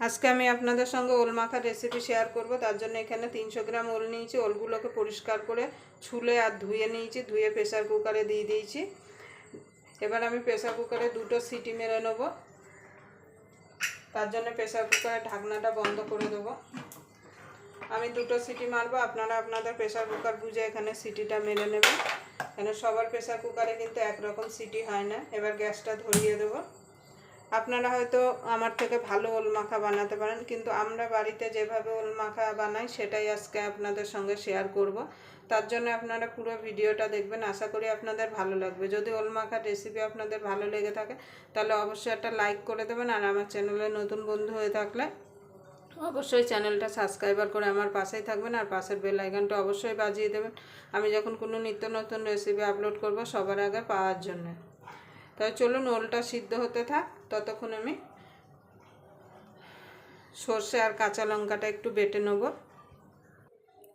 আজকে আমি আপনাদের সঙ্গে ওল মাখার রেসিপি শেয়ার করব। তার জন্য এখানে তিনশো গ্রাম ওল নিয়েছি। ওলগুলোকে পরিষ্কার করে ছুলে আর ধুয়ে নিয়েছি। ধুয়ে প্রেসার কুকারে দিয়ে দিয়েছি। এবার আমি প্রেসার কুকারে দুটো সিটি মেরে নেব। তার জন্য প্রেসার কুকারের ঢাকনাটা বন্ধ করে দেবো। আমি দুটো সিটি মারবো। আপনারা আপনাদের প্রেসার কুকার বুঝে এখানে সিটিটা মেরে নেবেন। এখানে সবার প্রেসার কুকারে কিন্তু একরকম সিটি হয় না। এবার গ্যাসটা ধরিয়ে দেবো। আপনারা হয়তো আমার থেকে ভালো ওল মাখা বানাতে পারেন, কিন্তু আমরা বাড়িতে যেভাবে ওল মাখা বানাই সেটাই আজকে আপনাদের সঙ্গে শেয়ার করব। তার জন্য আপনারা পুরো ভিডিওটা দেখবেন, আশা করি আপনাদের ভালো লাগবে। যদি ওল মাখার রেসিপি আপনাদের ভালো লেগে থাকে, তাহলে অবশ্যই একটা লাইক করে দেবেন, আর আমার চ্যানেলে নতুন বন্ধু হয়ে থাকলে অবশ্যই চ্যানেলটা সাবস্ক্রাইবার করে আমার পাশেই থাকবেন, আর পাশের বেল আইকনটা অবশ্যই বাজিয়ে দেবেন। আমি যখন কোনো নিত্য নতুন রেসিপি আপলোড করব সবার আগে পাওয়ার জন্য। তাই চলুন ওলটা সিদ্ধ হতে থাক, ততক্ষণ আমি সর্ষে আর কাঁচা লঙ্কাটা একটু বেটে নেব।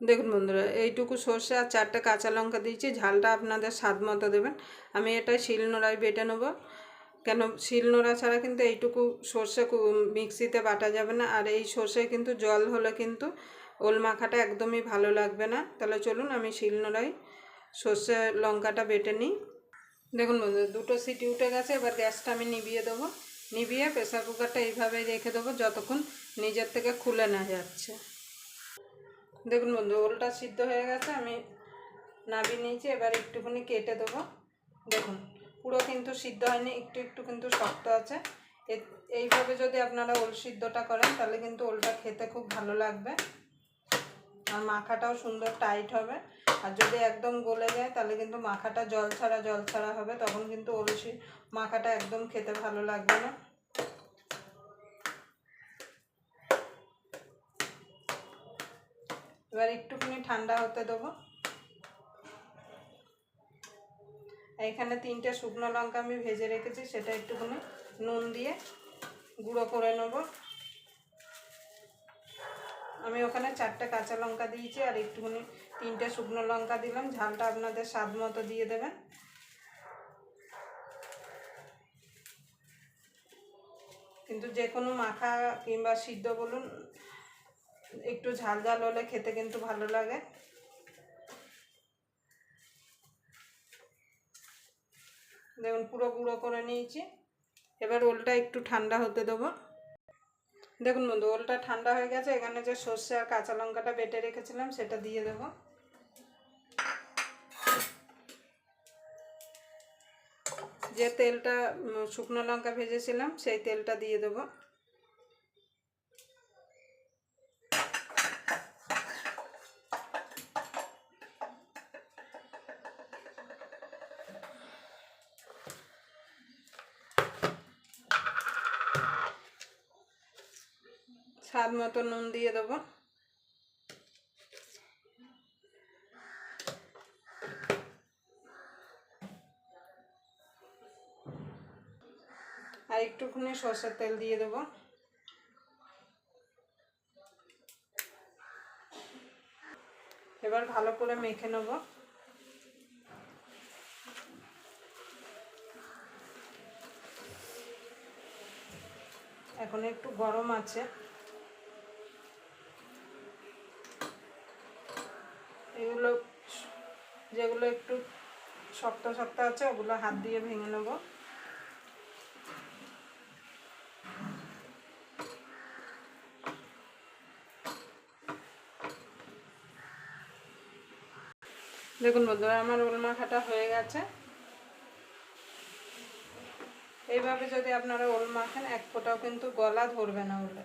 দেখুন বন্ধুরা, এইটুকু সর্ষে আর চারটে কাঁচা লঙ্কা দিয়েছি, ঝালটা আপনাদের স্বাদ মতো দেবেন। আমি এটা শিলনোড়ায় বেটে নেব। কেন শিলনোড়া ছাড়া কিন্তু এইটুকু সর্ষে মিক্সিতে বাটা যাবে না। আর এই সর্ষে কিন্তু জল হলে কিন্তু ওল মাখাটা একদমই ভালো লাগবে না। তাহলে চলুন আমি শিলনোড়ায় সর্ষে লঙ্কাটা বেটে নিই। দেখুন বন্ধু দুটো সিটি উঠে গেছে, এবার গ্যাসটা আমি নিভিয়ে দেবো। নিভিয়ে প্রেসার কুকারটা এইভাবে রেখে দেবো, যতক্ষণ নিজের থেকে খুলে না যাচ্ছে। দেখুন বন্ধু, ওলটা সিদ্ধ হয়ে গেছে, আমি নাবিয়ে নিয়েছি, এবার একটুখানি কেটে দেবো। দেখুন, পুরো কিন্তু সিদ্ধ হয়নি, একটু একটু কিন্তু শক্ত আছে। এইভাবে যদি আপনারা ওল সিদ্ধটা করেন, তাহলে কিন্তু ওলটা খেতে খুব ভালো লাগবে। আর মাখাটাও সুন্দর টাইট হবে। আর যদি একদম গলে যায়, তাহলে কিন্তু মাখাটা জল ছাড়া জল ছাড়া হবে। তখন কিন্তু ওলসি মাখাটা একদম খেতে ভালো লাগবে না। এবার একটুখানি ঠান্ডা হতে দেবো। এখানে তিনটে শুকনো লঙ্কা আমি ভেজে রেখেছি, সেটা একটুখানি নুন দিয়ে গুঁড়ো করে নেব। আমি ওখানে চারটে কাঁচা লঙ্কা দিয়েছি আর একটুখানি তিনটে শুকনো লঙ্কা দিলাম। ঝালটা আপনাদের স্বাদ মতো দিয়ে দেবেন। কিন্তু যে কোনো মাখা কিংবা সিদ্ধ বলুন, একটু ঝাল ঝাল হলে খেতে কিন্তু ভালো লাগে। দেখুন, পুরো গুঁড়ো করে নিয়েছি। এবার ওলটা একটু ঠান্ডা হতে দেবো। দেখুন বন্ধু, ওলটা ঠান্ডা হয়ে গেছে, এখানে যে সর্ষে আর কাঁচা লঙ্কাটা বেটে রেখেছিলাম, সেটা দিয়ে দেব। যে তেলটা শুকনো লঙ্কা ভেজেছিলাম, সেই তেলটা দিয়ে দেবো। স্বাদ মতো নুন দিয়ে দেবো। আর একটুখানি সর্ষের তেল দিয়ে দেবো। এবার ভালো করে মেখে নেব। এখন একটু গরম আছে। এগুলো যেগুলো একটু শক্ত শক্ত আছে, ওগুলো হাত দিয়ে ভেঙে নেব। দেখুন বন্ধুরা, আমার ওল মাখাটা হয়ে গেছে। এইভাবে যদি আপনারা ওল মাখেন এক ফোঁটাও কিন্তু গলা ধরবে না ওলে।